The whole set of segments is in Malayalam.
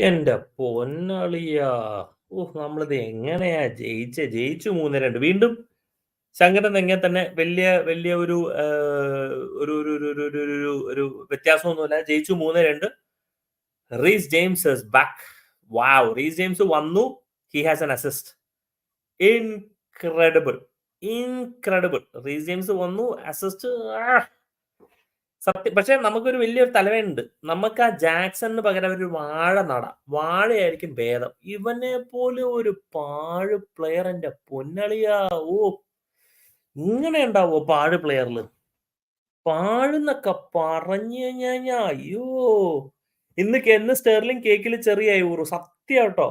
എന്റെ പൊന്നളിയാ! ഓഹ്! നമ്മളിത് എങ്ങനെയാ ജയിച്ച ജയിച്ചു 3-2 വീണ്ടും ശങ്കരൻ എങ്ങനെ തന്നെ വലിയ വലിയ ഒരു ഒരു ഒരു ഒരു ഒരു ഒരു വ്യത്യാസമൊന്നുമില്ല. ജയിച്ചു 3-2. Reece James back. Wow! Reece James വന്നു. He has an assist. Incredible! Incredible! Reece James വന്നു. അസിസ്റ്റ്! സത്യം. പക്ഷെ നമുക്കൊരു വലിയൊരു തലവേണ്ട് നമുക്ക് ആ ജാക്സണിന് പകരം ഒരു വാഴ നടാം. വാഴയായിരിക്കും ഭേദം. ഇവനെ പോലെ ഒരു പാഴ് പ്ലെയർ എന്റെ പൊന്നളിയാ! ഓ ഇങ്ങനെ ഉണ്ടാവോ പാഴ് പ്ലെയറിൽ പാഴ്ന്നൊക്കെ പറഞ്ഞു കഴിഞ്ഞാ അയ്യോ! ഇന്ന് കെന്ന് സ്റ്റേർലിംഗ് കേക്കിൽ ചെറിയായി സത്യം സത്യാട്ടോ.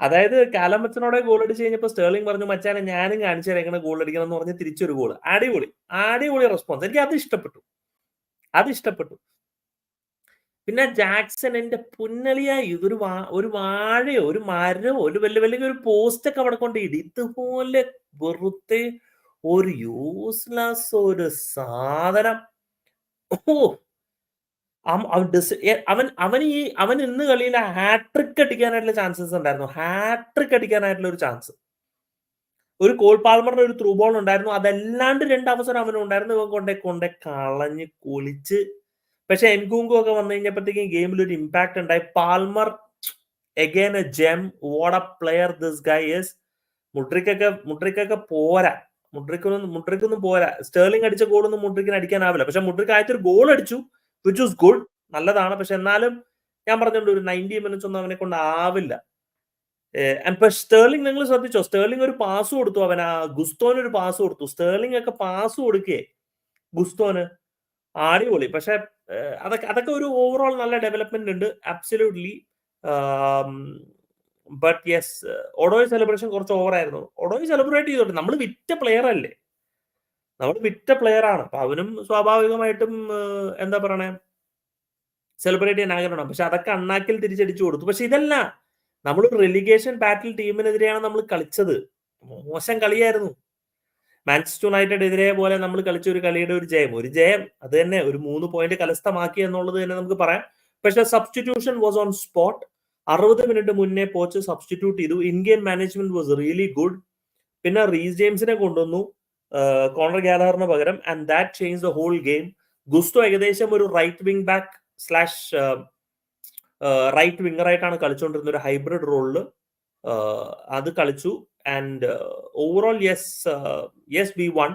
അതായത് കാലമ്പച്ചനോടെ ഗോൾ അടിച്ച് കഴിഞ്ഞപ്പോൾ സ്റ്റേർലിംഗ് പറഞ്ഞു, "മച്ചാനെ ഞാനും കാണിച്ചു തരാം എങ്ങനെ ഗോൾ അടിക്കണം" എന്ന് പറഞ്ഞ് തിരിച്ചൊരു ഗോൾ. അടിപൊളി. അടിപൊളി റെസ്പോൺസ്. എനിക്ക് അത് ഇഷ്ടപ്പെട്ടു. അത് ഇഷ്ടപ്പെട്ടു. പിന്നെ ജാക്സൺ എന്റെ പുന്നളിയായി ഇതൊരു വാ ഒരു വാഴയോ, ഒരു മരമോ, ഒരു വല്യ വല്യ ഒരു പോസ്റ്റൊക്കെ അവിടെ കൊണ്ടിട്. ഇതുപോലെ വെറുതെ ഒരു യൂസ്‌ലെസ് ഒരു സാധനം. ഓ അവൻ അവൻ ഈ അവൻ ഇന്ന് കളിയിൽ ഹാട്രിക് അടിക്കാനായിട്ടുള്ള ചാൻസസ് ഉണ്ടായിരുന്നു. ഹാട്രിക് അടിക്കാനായിട്ടുള്ള ഒരു ചാൻസ്. ഒരു കോൾ പാൽമറിന്റെ ഒരു ത്രൂ ബോൾ ഉണ്ടായിരുന്നു. അതല്ലാണ്ട് രണ്ട് അവസരം അവനും ഉണ്ടായിരുന്നു. ഇവൻ കൊണ്ടേ കൊണ്ടേ കളഞ്ഞ് കുളിച്ച് പക്ഷെ എൻകുങ്കു ഒക്കെ വന്നു കഴിഞ്ഞപ്പോഴത്തേക്കും ഗെയിമിൽ ഒരു ഇമ്പാക്ട് ഉണ്ടായി. Palmer again a gem. What a player this guys is. മുട്രിക്കൊക്കെ മുട്രിക്കൊക്കെ പോരാ. മുട്രിക്കൊന്നും മുട്രിക്കൊന്നും പോരാ. സ്റ്റേർലിംഗ് അടിച്ച ഗോളൊന്നും മുട്രിക്കിന് അടിക്കാനാവില്ല. പക്ഷെ മുട്രിക്ക് ഒരു ഗോൾ അടിച്ചു. Which is good. നല്ലതാണ്. പക്ഷെ എന്നാലും ഞാൻ പറഞ്ഞുകൊണ്ട് ഒരു 90 മിനിറ്റ്സ് ഒന്നും അവനെ കൊണ്ട് ആവില്ല. ഇപ്പൊ സ്റ്റെർലിംഗ് നിങ്ങൾ ശ്രദ്ധിച്ചോ? സ്റ്റേർലിംഗ് ഒരു പാസ് കൊടുത്തു അവൻ ആ ഗുസ്തോന് ഒരു പാസ് കൊടുത്തു. സ്റ്റേർലിംഗ് ഒക്കെ പാസ് കൊടുക്കേ ഗുസ്തോന്. അടിപൊളി. പക്ഷെ അതൊക്കെ അതൊക്കെ ഒരു ഓവറോൾ നല്ല ഡെവലപ്മെന്റ് ഉണ്ട്. Absolutely. But yes Odoi celebration കുറച്ച് ഓവർ ആയിരുന്നു. ഒഡോയ് സെലിബ്രേറ്റ് ചെയ്തോട്ടെ. നമ്മൾ വിറ്റ പ്ലെയർ അല്ലേ? നമ്മൾ വിറ്റ പ്ലെയർ ആണ്. അപ്പൊ അവനും സ്വാഭാവികമായിട്ടും എന്താ പറയണേ സെലിബ്രേറ്റ് ചെയ്യാൻ ആഗ്രഹമാണ് പക്ഷെ അതൊക്കെ അണ്ണാക്കിൽ തിരിച്ചടിച്ചു കൊടുത്തു. പക്ഷെ ഇതല്ല. നമ്മളൊരു റെലിഗേഷൻ ബാറ്റിൽ ടീമിനെതിരെയാണ് നമ്മൾ കളിച്ചത്. മോശം കളിയായിരുന്നു. മാഞ്ചസ്റ്റർ യുണൈറ്റഡ് എതിരെ പോലെ നമ്മൾ കളിച്ച ഒരു കളിയുടെ ഒരു ജയം. ഒരു ജയം. അത് തന്നെ ഒരു മൂന്ന് പോയിന്റ് കലസ്ഥമാക്കി എന്നുള്ളത് തന്നെ നമുക്ക് പറയാം. പക്ഷെ substitution was on spot. 60 minute മുന്നേ പോച്ച് സബ്സ്റ്റിറ്റ്യൂട്ട് ചെയ്തു. Indian management was really good. പിന്നെ റീസ് ജെയിംസിനെ കൊണ്ടുവന്നു. കോണർ ഗ്യാലറിന് പകരം and that change the whole game. Gusto ഏകദേശം ഒരു right wing back slash right winger ആയിട്ടാണ് കളിച്ചുകൊണ്ടിരുന്ന ഒരു ഹൈബ്രിഡ് റോളിൽ അത് കളിച്ചു. And overall yes yes we won.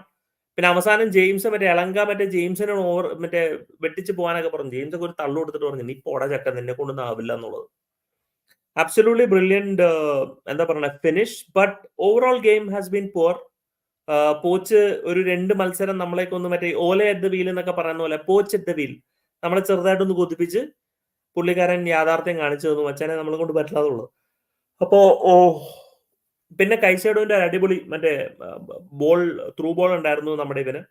പിന്നെ അവസാനം ജെയിംസ് മറ്റേ എളങ്ക മറ്റേ ജെയിംസിനെ ഓവർ മറ്റേ വെട്ടിച്ച് പോകാനൊക്കെ പറഞ്ഞു. ജെയിംസ് ഒക്കെ ഒരു തള്ളു കൊടുത്തിട്ട് പറഞ്ഞു, "നീ പോടാ ചക്ക നിന്നെ കൊണ്ടൊന്നും ആവില്ല" എന്നുള്ളത്. അബ്സലൂട്ട്ലി ബ്രില്യന്റ് എന്താ പറയുക finish. But overall game has been. Ah, Poch ഒരു രണ്ട് മത്സരം നമ്മളേക്കൊന്ന് മറ്റേ ഓല അറ്റ് ദ വീൽ എന്നൊക്കെ പറയുന്ന പോലെ പോച്ച് അറ്റ് ദ വീൽ നമ്മളെ ചെറുതായിട്ടൊന്ന് കൊതിപ്പിച്ച് പുള്ളിക്കാരൻ യാഥാർത്ഥ്യം കാണിച്ചു തന്നു. അച്ഛനെ നമ്മളെ കൊണ്ട് പറ്റില്ലാതുള്ളൂ അപ്പോ ഓ പിന്നെ കൈസേഡോന്റെ അടിപൊളി മറ്റേ ബോൾ ത്രൂ ബോൾ ഉണ്ടായിരുന്നു നമ്മുടെ ഇവന്.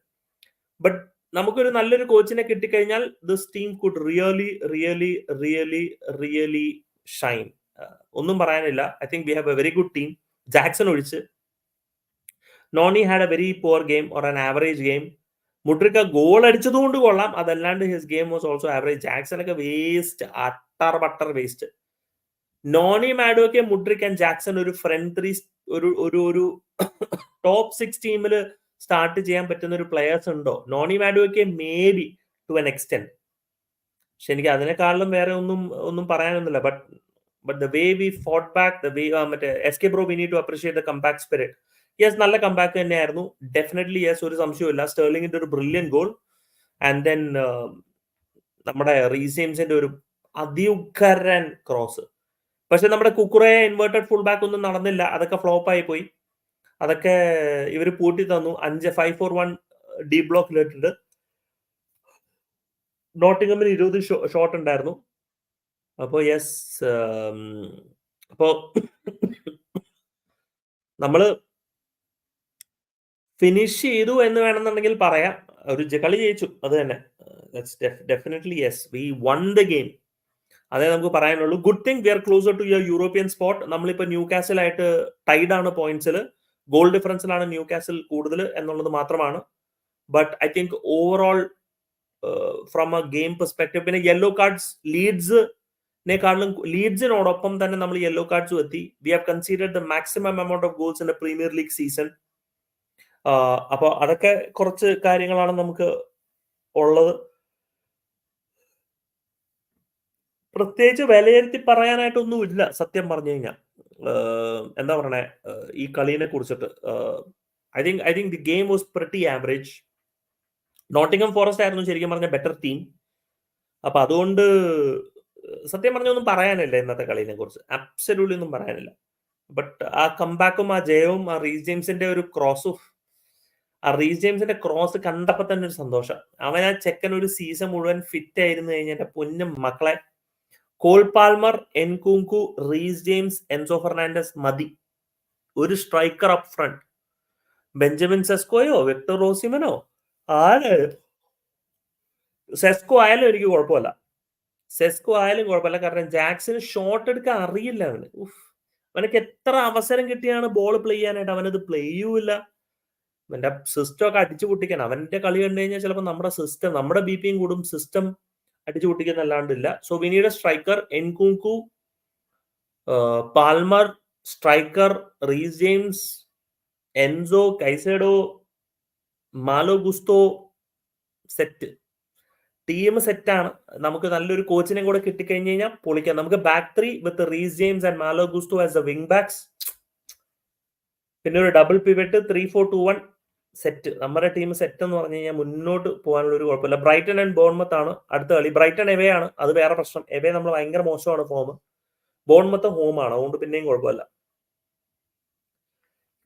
ബട്ട് നമുക്കൊരു നല്ലൊരു കോച്ചിനെ കിട്ടിക്കഴിഞ്ഞാൽ this team could really really really really shine. ഒന്നും പറയാനില്ല. I think we have a very good team. Jackson ഒഴിച്ച്. Noni had a very poor game or an average game. Mudryk goal അടിച്ചത് കൊണ്ട് കൊള്ളാം. അതല്ലാണ്ട് his game was also average. Jackson ഒക്കെ waste. Utter butter waste. Noni Madueke Mudryk and Jackson ഒരു ഫ്രണ്ട് ത്രീ ഒരു ഒരു ഒരു ടോപ്പ് സിക്സ് ടീമിൽ സ്റ്റാർട്ട് ചെയ്യാൻ പറ്റുന്ന ഒരു പ്ലെയേഴ്സ് ഉണ്ടോ? Noni Madueke may be to an extend പക്ഷെ എനിക്ക് അതിനേക്കാളും വേറെ ഒന്നും ഒന്നും പറയാനൊന്നുമില്ല. But but the way we fought back the way മറ്റേ S K bro we need to appreciate the comeback spirit. Yes നല്ല കമ്പാക്ക് തന്നെയായിരുന്നു. ഡെഫിനറ്റ്ലി യെസ് ഒരു സംശയവുമില്ല. സ്റ്റേർലിംഗിന്റെ ഒരു ബ്രില്യൻ ഗോൾ. ആൻഡ് ദെൻ നമ്മുടെ റീസെയിംസിന്റെ ഒരു അതിയുഖരൻ ക്രോസ്. പക്ഷെ നമ്മുടെ കുക്കുറെ ഇൻവേർട്ടഡ് ഫുൾ ബാക്ക് ഒന്നും നടന്നില്ല. അതൊക്കെ ഫ്ലോപ്പ് ആയി പോയി. അതൊക്കെ ഇവർ പൂട്ടി തന്നു. 5 5-4-1 ഡി ബ്ലോക്കിലിട്ടിട്ട്. നോട്ടിംഗമിന് 20 ഷോ ഷോട്ട് ഉണ്ടായിരുന്നു. അപ്പോ യെസ് ആം, അപ്പോ നമ്മൾ ഫിനിഷ് ചെയ്തു എന്ന് വേണമെന്നുണ്ടെങ്കിൽ പറയാം. ഒരു കളി ജയിച്ചു. അത് തന്നെ. Definitely def yes. We won the game. അതേ നമുക്ക് പറയാനുള്ളൂ. Good thing we are closer to your European spot. നമ്മളിപ്പോൾ ന്യൂ കാസിലായിട്ട് ടൈഡ് ആണ് പോയിന്റ്സിൽ. ഗോൾ ഡിഫറൻസിലാണ് ന്യൂ കാസിൽ കൂടുതൽ എന്നുള്ളത് മാത്രമാണ്. But I think overall from a game perspective പിന്നെ യെല്ലോ കാർഡ്സ് ലീഡ്സ് നെക്കാളും ലീഡ്സിനോടൊപ്പം തന്നെ നമ്മൾ യെല്ലോ കാർഡ്സും എത്തി we have considered the maximum amount of goals in the Premier League season അപ്പോൾ അതൊക്കെ കുറച്ച് കാര്യങ്ങളാണ് നമുക്ക് ഉള്ളത്. പ്രത്യേകിച്ച് വിലയിരുത്തി പറയാനായിട്ടൊന്നുമില്ല സത്യം പറഞ്ഞു കഴിഞ്ഞാൽ. എന്താ പറയണേ? ഈ കളീനെ കുറിച്ചിട്ട്. I think I think the game was pretty average. Nottingham Forest ആയിരുന്നു ശരിക്കും പറഞ്ഞ ബെറ്റർ ടീം. അപ്പൊ അതുകൊണ്ട് സത്യം പറഞ്ഞൊന്നും പറയാനില്ല ഇന്നത്തെ കളീനെ കുറിച്ച്. അബ്സല്യൂട്ട്ലി ഒന്നും പറയാനില്ല. ബട്ട് ആ കംബാക്കും ആ ജയവും ആ റീസ് ജെയിംസിന്റെ ഒരു ക്രോസും ആ റീസ് ജെയിംസിന്റെ ക്രോസ് കണ്ടപ്പോ തന്നെ ഒരു സന്തോഷം. അവൻ ആ ചെക്കൻ ഒരു സീസൺ മുഴുവൻ ഫിറ്റ് ആയിരുന്നു കഴിഞ്ഞാൽ പൊന്നും മക്കളെ. Cole Palmer Nkunku Reece James Enzo Fernandez മതി. ഒരു സ്ട്രൈക്കർ അപ്പ് ഫ്രണ്ട് ബെഞ്ചമിൻ സെസ്കോയോ വിക്ടർ റോസിമനോ? ആരായാലും സെസ്കോ ആയാലും എനിക്ക് കുഴപ്പമില്ല. സെസ്കോ ആയാലും കുഴപ്പമില്ല. കാരണം ജാക്സിന് ഷോട്ട് എടുക്കാൻ അറിയില്ല അവന്. ഉഫ്. അവനക്ക് എത്ര അവസരം കിട്ടിയാണ് ബോൾ പ്ലേ ചെയ്യാനായിട്ട് അവനത് പ്ലേ ചെയ്യൂല അവന്റെ സിസ്റ്റം ഒക്കെ അടിച്ചു പൊട്ടിക്കണം അവന്റെ കളി കണ്ടു കഴിഞ്ഞാൽ ചിലപ്പോൾ നമ്മുടെ സിസ്റ്റം നമ്മുടെ ബി പിയും കൂടും സിസ്റ്റം അടിച്ചു പൊട്ടിക്കുന്നല്ലാണ്ടില്ല so we need striker Nkunku Palmer striker Reece James Enzo Caicedo Malo Gusto set team സെറ്റാണ് നമുക്ക് നല്ലൊരു കോച്ചിനെ കൂടെ കിട്ടിക്കഴിഞ്ഞ് കഴിഞ്ഞാൽ പൊളിക്കാം. നമുക്ക് back three with Reece James and Malo Gusto as a wing backs പിന്നെ ഒരു double pivot three four two one set നമ്മുടെ ടീം സെറ്റ് എന്ന് പറഞ്ഞു കഴിഞ്ഞാൽ മുന്നോട്ട് പോകാനുള്ള ഒരു കുഴപ്പമില്ല. ബ്രൈറ്റൺ ആൻഡ് ബോൺമത്ത് ആണ് അടുത്ത കളി. ബ്രൈറ്റൺ എവേ ആണ്. അത് വേറെ പ്രശ്നം. എവേ നമ്മൾ ഭയങ്കര മോശമാണ് ഫോം ബോൺമത്ത് ഹോം ആണ്. അതുകൊണ്ട് പിന്നെയും കുഴപ്പമില്ല.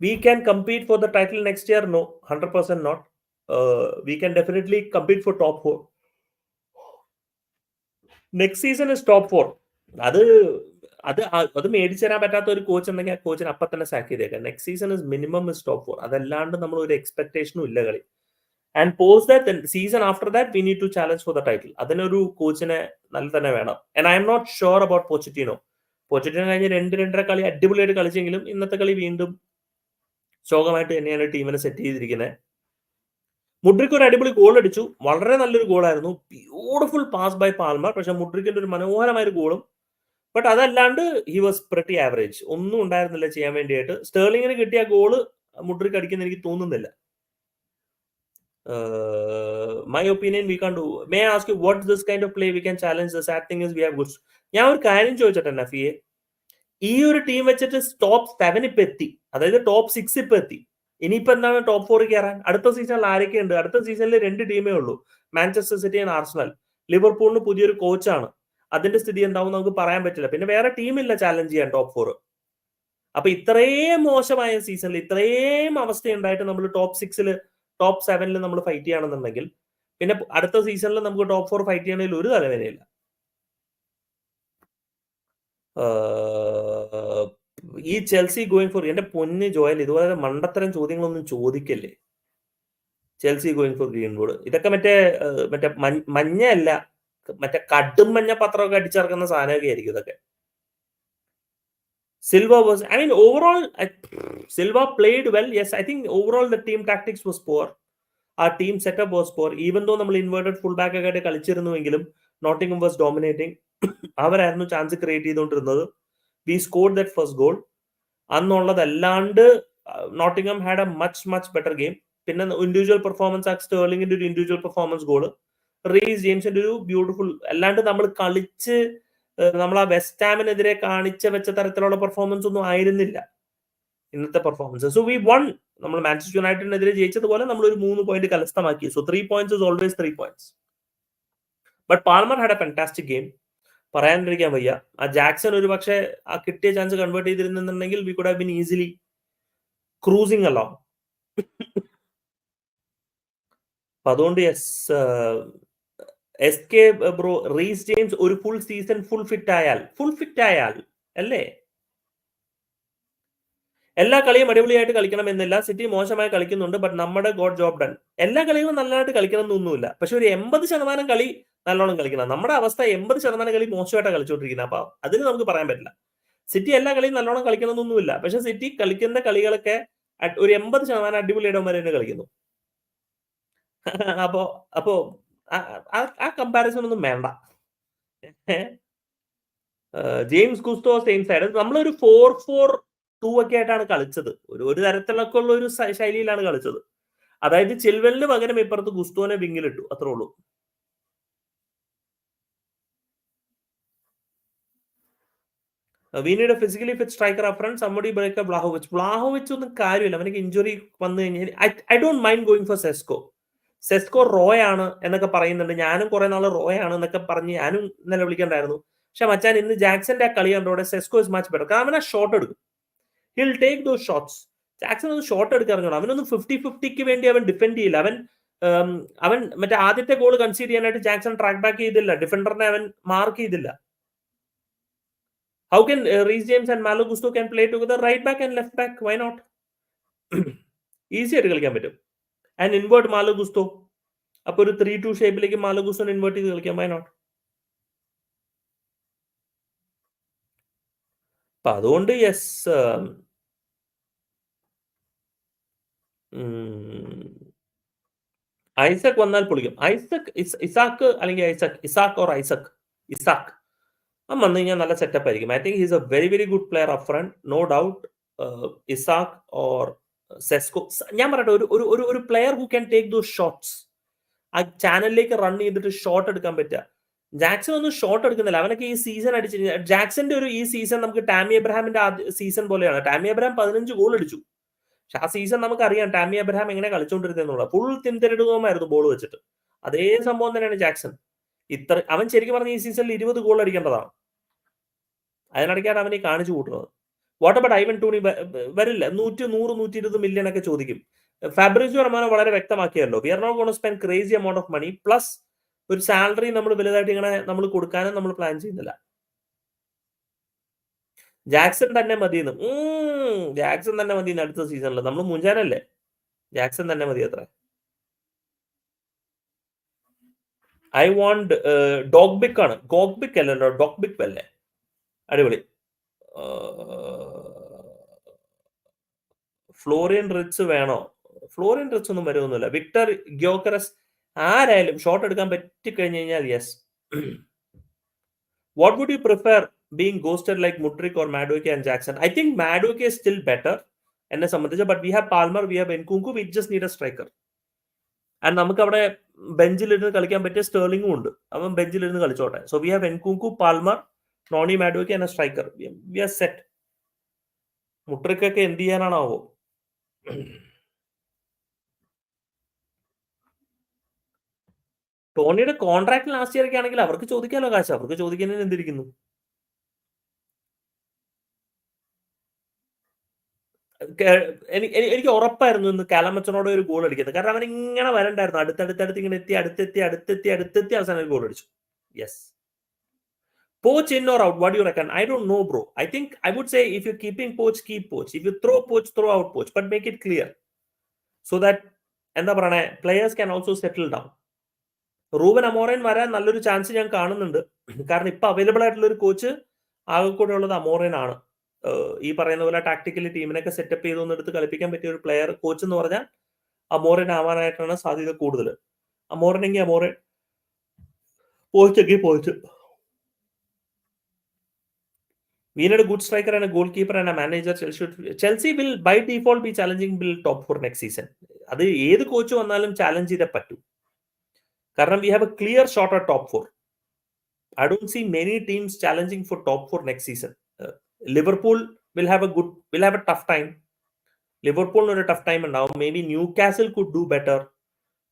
We can compete for the title next year no hundred percent not we can definitely compete for top four next season is top four അത് അത് അത് മേടിച്ചു തരാൻ പറ്റാത്ത ഒരു കോച്ച് ഉണ്ടെങ്കിൽ ആ കോച്ചിന് അപ്പം തന്നെ സാക്ക് ചെയ്തേക്കാം. Next season is minimum is top four അതല്ലാണ്ട് നമ്മൾ ഒരു എക്സ്പെക്ടേഷനും ഇല്ല കളി. And post that season after that we need to challenge for the title അതിനൊരു കോച്ചിനെ നല്ല തന്നെ വേണം. And I'm not sure about Pochettino Pochettino കഴിഞ്ഞ് രണ്ട് രണ്ടര കളി അടിപൊളിയായിട്ട് കളിച്ചെങ്കിലും ഇന്നത്തെ കളി വീണ്ടും ശോകമായിട്ട് തന്നെയാണ് ടീമിനെ സെറ്റ് ചെയ്തിരിക്കുന്നത് മുഡ്രിക്ക് ഒരു അടിപൊളി ഗോൾ അടിച്ചു. വളരെ നല്ലൊരു ഗോളായിരുന്നു ബ്യൂട്ടിഫുൾ പാസ് ബൈ പാൽമർ പക്ഷെ മുഡ്രിക്കിന്റെ ഒരു മനോഹരമായ ഒരു ഗോളും ബട്ട് അതല്ലാണ്ട് ഹി വാസ് പ്രട്ടി ആവറേജ് ഒന്നും ഉണ്ടായിരുന്നില്ല ചെയ്യാൻ വേണ്ടിയിട്ട് സ്റ്റേർലിങ്ങിന് കിട്ടിയ ഗോൾ മുഡ്രിക്ക് അടിക്കുന്ന എനിക്ക് തോന്നുന്നില്ല. My opinion we can't do may ask what this kind of play we can challenge the sad thing is we have goods ഞാൻ ഒരു കാര്യം ചോദിച്ചിട്ടെ നഫിയെ? ഈ ഒരു ടീം വെച്ചിട്ട് ടോപ്പ് സെവൻ ഇപ്പൊ എത്തി. അതായത് ടോപ്പ് സിക്സ് ഇപ്പൊ എത്തി. ഇനിയിപ്പോ എന്താണ് ടോപ്പ് ഫോർ കയറാൻ? അടുത്ത സീസണിൽ ആരൊക്കെ ഉണ്ട് അടുത്ത സീസണിൽ രണ്ട് ടീമേ ഉള്ളൂ. മാഞ്ചസ്റ്റർ സിറ്റി ആൻഡ് ആർസണൽ ലിവർപൂളിന് പുതിയൊരു കോച്ചാണ് അതിന്റെ സ്ഥിതി എന്താവും നമുക്ക് പറയാൻ പറ്റില്ല. പിന്നെ വേറെ ടീമില്ല ചാലഞ്ച് ചെയ്യാൻ ടോപ്പ് ഫോർ അപ്പൊ ഇത്രയും മോശമായ സീസണിൽ ഇത്രയും അവസ്ഥ ഉണ്ടായിട്ട് നമ്മൾ ടോപ്പ് സിക്സിൽ ടോപ്പ് സെവനിൽ നമ്മൾ ഫൈറ്റ് ചെയ്യണമെന്നുണ്ടെങ്കിൽ പിന്നെ അടുത്ത സീസണിൽ നമുക്ക് ടോപ്പ് ഫോർ ഫൈറ്റ് ചെയ്യണമെങ്കിൽ ഒരു തലവേനയില്ല ഈ ചെൽസി ഗോയിങ് ഫോർ എന്റെ പൊന്ന് ജോയൽ ഇതുപോലെ മണ്ടത്തരം ചോദ്യങ്ങളൊന്നും ചോദിക്കല്ലേ? ചെൽസി ഗോയിങ് ഫോർ ഗ്രീൻവുഡ് ഇതൊക്കെ മറ്റേ മറ്റേ മഞ്ഞല്ല മറ്റേ കടും മഞ്ഞ പത്രമൊക്കെ അടിച്ചിറക്കുന്ന സാധനമൊക്കെ ആയിരിക്കും ഇതൊക്കെ. Silva was I mean overall Silva played well yes I think overall the team tactics was poor ആ team setup was poor even though നമ്മൾ ഇൻവേർട്ടഡ് ഫുൾ ബാക്ക് ഒക്കെ ആയിട്ട് കളിച്ചിരുന്നുവെങ്കിലും നോട്ടിംഗ് വാസ് ഡോമിനേറ്റിംഗ് അവരായിരുന്നു ചാൻസ് ക്രിയേറ്റ് ചെയ്തുകൊണ്ടിരുന്നത്. We scored that first goal അന്നുള്ളതല്ലാണ്ട് Nottingham had a much much better game പിന്നെ ഇൻഡിവിജ്വൽ പെർഫോമൻസ് ആ സ്റ്റേർലിംഗിന്റെ ഒരു ഇൻഡിവിജ്വൽ പെർഫോമൻസ് ഗോൾ റീസ് ജെയിംസിന്റെ ഒരു ബ്യൂട്ടിഫുൾ അല്ലാണ്ട് നമ്മൾ കളിച്ച് നമ്മൾ ആ വെസ്റ്റാമിനെതിരെ കാണിച്ച വെച്ച തരത്തിലുള്ള പെർഫോമൻസ് ഒന്നും ആയിരുന്നില്ല. ഇന്നത്തെ പെർഫോമൻസ് സോ വി വൺ നമ്മൾ മാഞ്ചസ്റ്റർ യുണൈറ്റഡിനെതിരെ ജയിച്ചതുപോലെ നമ്മൾ ഒരു മൂന്ന് point കലസ്ഥമാക്കി so three points is always three points but Palmer had a fantastic game പറയാണ്ടിരിക്കാൻ വയ്യ. ആ ജാക്സൺ ഒരു പക്ഷേ ആ കിട്ടിയ chance convert ചെയ്തിരുന്നുണ്ടെങ്കിൽ we could have been easily cruising അല്ലോ അപ്പൊ അതുകൊണ്ട് yes S K bro Reece James ഒരു ഫുൾ സീസൺ ഫുൾ ഫിറ്റ് ആയാൽ ഫുൾ ഫിറ്റ് ആയാൽ അല്ലേ? എല്ലാ കളിയും അടിപൊളിയായിട്ട് കളിക്കണം എന്നില്ല. സിറ്റി മോശമായി കളിക്കുന്നുണ്ട് ബട്ട് നമ്മുടെ ഗോഡ് ജോബ് ഡൺ എല്ലാ കളികളും നല്ലതായിട്ട് കളിക്കണം എന്നൊന്നുമില്ല. പക്ഷെ ഒരു എൺപത് ശതമാനം കളി നല്ലോണം കളിക്കണം. നമ്മുടെ അവസ്ഥ എൺപത് ശതമാനം കളി മോശമായിട്ടാണ് കളിച്ചുകൊണ്ടിരിക്കുന്നത് അപ്പൊ അതിന് നമുക്ക് പറയാൻ പറ്റില്ല. സിറ്റി എല്ലാ കളിയും നല്ലോണം കളിക്കണം എന്നൊന്നുമില്ല. പക്ഷെ സിറ്റി കളിക്കുന്ന കളികളൊക്കെ ഒരു എൺപത് ശതമാനം അടിപൊളിയുടെ തന്നെ കളിക്കുന്നു. അപ്പോ അപ്പോ ആ കമ്പാരിസൺ ഒന്നും വേണ്ട. ജെയിംസ് ഗുസ്തോ സെയിം സൈഡ് നമ്മളൊരു ഫോർ ഫോർ ടു ഒക്കെ ആയിട്ടാണ് കളിച്ചത്. ഒരു ഒരു തരത്തിലൊക്കെ ഉള്ള ഒരു ശൈലിയിലാണ് കളിച്ചത്. അതായത് ചിൽവലിന് പകരം ഇപ്പുറത്ത് ഗുസ്തോനെ വിങ്ങിലിട്ടു അത്രേ ഉള്ളൂ. വീനീഡ് ഫിസിക്കലി ഫിറ്റ് സ്ട്രൈക്കർ അഫ്രണ്ട് സമ്മഡി ബ്രേക്ക് ബ്ലാഹോവിച്ച് ബ്ലാഹോവിച്ച് ഒന്നും കാര്യമില്ല. അവനക്ക് ഇഞ്ചുറി വന്നു കഴിഞ്ഞാൽ I don't mind going for Sesko Sesko raw ആണ് എന്നൊക്കെ പറയുന്നുണ്ട്. ഞാനും കുറെ നാൾ ആണ് എന്നൊക്കെ പറഞ്ഞ് ഞാനും ഇന്നലെ വിളിക്കണ്ടായിരുന്നു. പക്ഷെ മച്ചാൻ ഇന്ന് ജാക്സന്റെ ആ കളി കണ്ടോടെ സെസ്കോ ഇസ് മച്ച് ബെറ്റർ കാരണം അവൻ ആ ഷോട്ട് എടുക്കും. He'll take though shots Jackson ഒന്ന് ഷോട്ട് എടുക്കാൻ അറിഞ്ഞോളൂ അവനൊന്നും ഫിഫ്റ്റി ഫിഫ്റ്റിക്ക് വേണ്ടി അവൻ ഡിഫെൻഡ് ചെയ്യില്ല. അവൻ അവൻ മറ്റേ ആദ്യത്തെ ഗോൾ കൺസീഡ് ചെയ്യാനായിട്ട് ജാക്സൺ ട്രാക്ക് ബാക്ക് ചെയ്തില്ല. ഡിഫൻഡറിനെ അവൻ മാർക്ക് ചെയ്തില്ല. How can Reece James and Malo Gusto can play together right back and left back why not easy ആയിട്ട് കളിക്കാൻ പറ്റും. And invert Malo Gusto. അപ്പൊ ഒരു ത്രീ ടു ഷേപ്പിലേക്ക് മാല ഗുസ്തോനെ ഇൻവേർട്ട് ചെയ്ത് കളിക്കാം. വൈ നോട്ട് അപ്പൊ അതുകൊണ്ട് യെസ് ഐസക് വന്നാൽ പൊളിക്കും. ഐസക് ഇസ്- ഇസാക്ക് അല്ലെങ്കിൽ Isaac Isak or Isaac Isak അവൻ വന്നു കഴിഞ്ഞാൽ നല്ല സെറ്റപ്പ് ആയിരിക്കും. I think he's a very very good player up no doubt Isak or Sesko ഞാൻ പറയട്ടെ ഒരു ഒരു ഒരു player who can take those shots ആ ചാനലിലേക്ക് റൺ ചെയ്തിട്ട് ഷോട്ട് എടുക്കാൻ പറ്റുക. ജാക്സൺ ഒന്നും ഷോട്ട് എടുക്കുന്നില്ല. അവനൊക്കെ ഈ സീസൺ അടിച്ച് ജാക്സന്റെ ഒരു ഈ സീസൺ നമുക്ക് ടാമി എബ്രഹാമിന്റെ സീസൺ പോലെയാണ്. ടാമി എബ്രഹാം പതിനഞ്ച് ഗോൾ അടിച്ചു. പക്ഷെ ആ സീസൺ നമുക്ക് അറിയാം ടാമി എബ്രഹാം എങ്ങനെ കളിച്ചുകൊണ്ടിരുന്നെന്നുള്ളത് ഫുൾ തിന്തരിടുകയായിരുന്നു ബോൾ വെച്ചിട്ട്. അതേ സംഭവം തന്നെയാണ് ജാക്സൺ ഇത്ര അവൻ ശരിക്കും പറഞ്ഞ ഈ സീസണിൽ ഇരുപത് ഗോൾ അടിക്കേണ്ടതാണ്. അതിനിടയ്ക്കാണ് അവനെ കാണിച്ചു കൂട്ടുന്നത്. വാട്ട് അബൌട്ട് ഐവൻ ടൂണി വരില്ല. നൂറ്റി നൂറ് നൂറ്റി ഇരുപത് മില്യൺ ഒക്കെ ചോദിക്കും. ഫാബ്രിസിയോ റമാനോ വളരെ വ്യക്തമാക്കിയല്ലോ. We are not gonna spend crazy amount of money plus ഒരു സാലറി നമ്മൾ വലുതായിട്ട് ഇങ്ങനെ നമ്മൾ കൊടുക്കാനും നമ്മൾ പ്ലാൻ ചെയ്യുന്നില്ല. ജാക്സൺ തന്നെ മതിയെന്ന്. ജാക്സൺ തന്നെ മതി അടുത്ത സീസണിൽ നമ്മൾ മുഞ്ചാനല്ലേ ജാക്സൺ തന്നെ മതി അത്ര. ഐ വോണ്ട് ഡോഗ്ബിക് ആണ്. ഗോഗ്ബിക് അല്ലല്ലോ. ഡോഗ്ബിക് അല്ലേ? അടിപൊളി. ഫ്ലോറിയൻ റിച്ച് വേണോ? ഫ്ലോറിയൻ റിച്ച് ഒന്നും വരുമൊന്നുമില്ല വിക്ടർ ഗ്യോക്കറസ് ആരായാലും ഷോട്ട് എടുക്കാൻ പറ്റിക്കഴിഞ്ഞു കഴിഞ്ഞാൽ yes what would you prefer being ghosted like Mudryk or Madueke and Jackson I think Madueke still better എന്നെ സംബന്ധിച്ച് but we have Palmer we have Nkunku we just need a striker and നമുക്ക് അവിടെ ബെഞ്ചിലിരുന്ന് കളിക്കാൻ പറ്റിയ സ്റ്റേർലിംഗും ഉണ്ട്. അവൻ ബെഞ്ചിലിരുന്ന് കളിച്ചോട്ടെ. So we have Nkunku Palmer Noni Madueke and a striker we are set മുട്രിക്കൊക്കെ എന്ത് ചെയ്യാനാണാവോ? ടോണിയുടെ കോൺട്രാക്ട് ലാസ്റ്റ് ഇയർ ആണെങ്കിൽ അവർക്ക് ചോദിക്കാലോ കാശ്? അവർക്ക് ചോദിക്കുന്നതിന് എന്തിരിക്കുന്നു? എനിക്ക് ഉറപ്പായിരുന്നു ഇന്ന് കാലമച്ചനോട് ഒരു ഗോൾ അടിക്കുന്നത്. കാരണം അവൻ ഇങ്ങനെ വരണ്ടായിരുന്നു. അടുത്തടുത്തടുത്ത് ഇങ്ങനെ എത്തി അടുത്തെത്തി അടുത്തെത്തി അടുത്തെത്തി അവസാനം ഗോൾ അടിച്ചു. Yes Poach in or out? What do you reckon? I don't know, bro. I think I would say if you're keeping Poach, keep Poach. If you throw Poach, throw out Poach, but make it clear so that എന്താ പറയണേ players can also settle down Ruben Amorim വരാൻ നല്ലൊരു ചാൻസ് ഞാൻ കാണുന്നുണ്ട് കാരണം ഇപ്പൊ അവൈലബിൾ ആയിട്ടുള്ള ഒരു കോച്ച് ആകെ കൂടെ ഉള്ളത് ഏഹ് ഈ പറയുന്ന പോലെ ടാക്ടിക്കലി ടീമിനൊക്കെ സെറ്റപ്പ് എടുത്ത് കളിപ്പിക്കാൻ പറ്റിയ ഒരു പ്ലെയർ കോച്ച് എന്ന് പറഞ്ഞാൽ അമോറൻ ആവാനായിട്ടാണ് സാധ്യത കൂടുതൽ അമോറനെങ്കിൽ Amorim പോയിച്ചെങ്കിൽ പോയിച്ച് Good striker and a goalkeeper and a manager. Chelsea, Chelsea will by default be challenging Bill top four next season. അത് ഏത് കോച്ച് വന്നാലും ചാലഞ്ച് ചെയ്തേ പറ്റൂ. കാരണം we have a clear shot at top four I don't see many teams challenging for top four next season Liverpool will have a good will have a tough time ലിവർപൂളിന് ഒരു ടഫ് ടൈം ഉണ്ടാവും. Maybe Newcastle could do better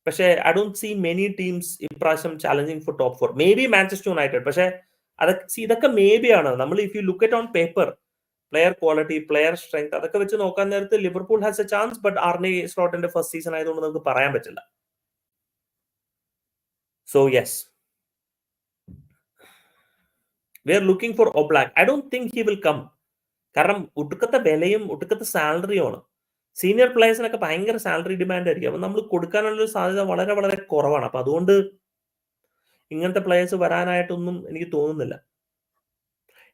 പക്ഷേ I don't see many teams ഇപ്രാവശ്യം challenging for top four maybe Manchester United പക്ഷേ അതൊക്കെ ഇതൊക്കെ മേ ബി ആണ്. നമ്മൾ if you look at on paper player quality player strength അതൊക്കെ വെച്ച് നോക്കാൻ നേരത്ത് Liverpool has a chance but Arne സ്ലോട്ടിന്റെ first season ആയതുകൊണ്ട് നമുക്ക് പറയാൻ പറ്റില്ല. So yes we are looking for Oblak I don't think he will come കാരണം ഒടുക്കത്തെ വിലയും ഒടുക്കത്തെ സാലറിയുമാണ് സീനിയർ പ്ലേയേഴ്സിനൊക്കെ ഭയങ്കര സാലറി ഡിമാൻഡ് ആയിരിക്കും. അപ്പൊ നമ്മൾ കൊടുക്കാനുള്ള സാധ്യത വളരെ വളരെ കുറവാണ്. അപ്പൊ അതുകൊണ്ട് ഇങ്ങനത്തെ പ്ലേയേഴ്സ് വരാനായിട്ടൊന്നും എനിക്ക് തോന്നുന്നില്ല.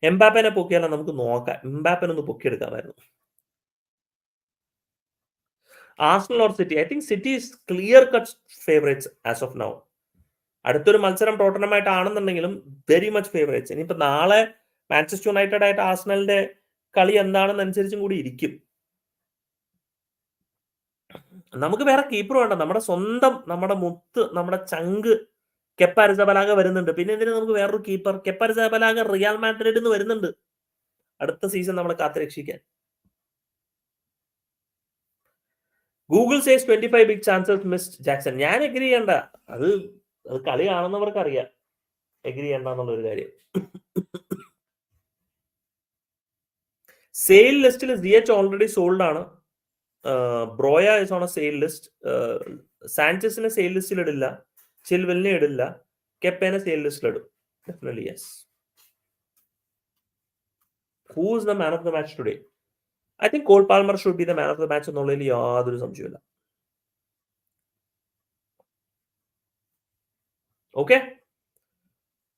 എംബാപ്പനെ പൊക്കിയാലും നമുക്ക് നോക്കാം. എംബാപ്പനൊന്ന് പൊക്കിയെടുക്കാമായിരുന്നു. Arsenal or City I think City is clear cut favourites as of now അടുത്തൊരു മത്സരം ടോട്ടനമായിട്ടാണെന്നുണ്ടെങ്കിലും വെരി മച്ച് ഫേവറേറ്റ്സ് ഇനിയിപ്പോൾ നാളെ മാഞ്ചസ്റ്റർ യുണൈറ്റഡ് ആയിട്ട് ആസ്നലിന്റെ കളി എന്താണെന്ന് അനുസരിച്ചും കൂടി ഇരിക്കും. നമുക്ക് വേറെ കീപ്പർ വേണ്ട. നമ്മുടെ സ്വന്തം നമ്മുടെ മുത്ത് നമ്മുടെ ചങ്ക് കെപ്പാരിസബലാഗ വരുന്നുണ്ട്. പിന്നെ എന്തിനാ നമുക്ക് വേറൊരു കീപ്പർ കെപ്പാരിസബലാഗ റിയാൽ മാഡ്രിഡിൽ നിന്ന് വരുന്നുണ്ട്. അടുത്ത സീസൺ നമ്മൾ കാത്തുരക്ഷിക്കാൻ Google says twenty five big chances miss Jackson ഞാൻ എഗ്രി ചെയ്യണ്ട. അത് അത് കളി കാണുന്നവർക്ക് അറിയാം എഗ്രി ചെയ്യണ്ട എന്നുള്ള ഒരു കാര്യം സെയിൽ ലിസ്റ്റിൽ സി എച്ച് ഓൾറെഡി സോൾഡ് ആണ് Broja is on a sale list സാൻചസിനെ sale ലിസ്റ്റിൽ ഇടില്ല. ചിൽവെലിനെ ഇടില്ല. കെപ്പേനെ സെയിൽ ലിസ്റ്റിൽ ഇടും definitely yes who is the man of the match today I think Cole Palmer should be the man of the match എന്നുള്ളതിൽ യാതൊരു സംശയമില്ല ഓക്കെ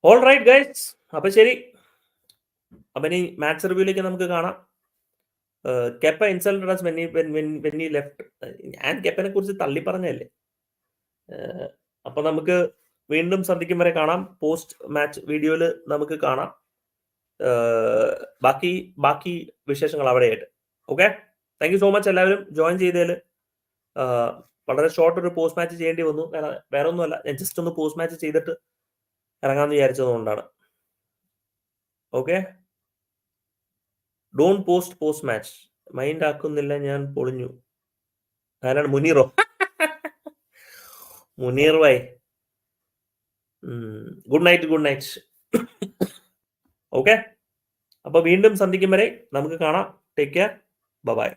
ഓൾ റൈറ്റ് ഗൈസ് അപ്പൊ ശരി. അപ്പൊ ഇനി മാച്ച് റിവ്യൂലേക്ക് നമുക്ക് കാണാം. Kepa insulted us when when he left ഞാൻ കെപ്പനെ കുറിച്ച് തള്ളി പറഞ്ഞല്ലേ അപ്പൊ നമുക്ക് വീണ്ടും സന്ധിക്കും വരെ കാണാം. പോസ്റ്റ് മാച്ച് വീഡിയോയിൽ നമുക്ക് കാണാം. ബാക്കി ബാക്കി വിശേഷങ്ങൾ അവിടെയായിട്ട്. Okay thank you so much എല്ലാവരും ജോയിൻ ചെയ്തതിൽ. വളരെ ഷോർട്ട് ഒരു പോസ്റ്റ് മാച്ച് ചെയ്യേണ്ടി വന്നു. വേറെ ഒന്നുമല്ല. ഞാൻ ജസ്റ്റ് ഒന്ന് പോസ്റ്റ് മാച്ച് ചെയ്തിട്ട് ഇറങ്ങാമെന്ന് വിചാരിച്ചതുകൊണ്ടാണ്. Okay done post post match mind ആക്കുന്നില്ല ഞാൻ പൊളിഞ്ഞു. ആരാണ്? മുനീറോ. Muneer Y. Good night good night okay അപ്പോൾ വീണ്ടും സന്ധിക്കും വരെ നമുക്ക് കാണാം. Take care bye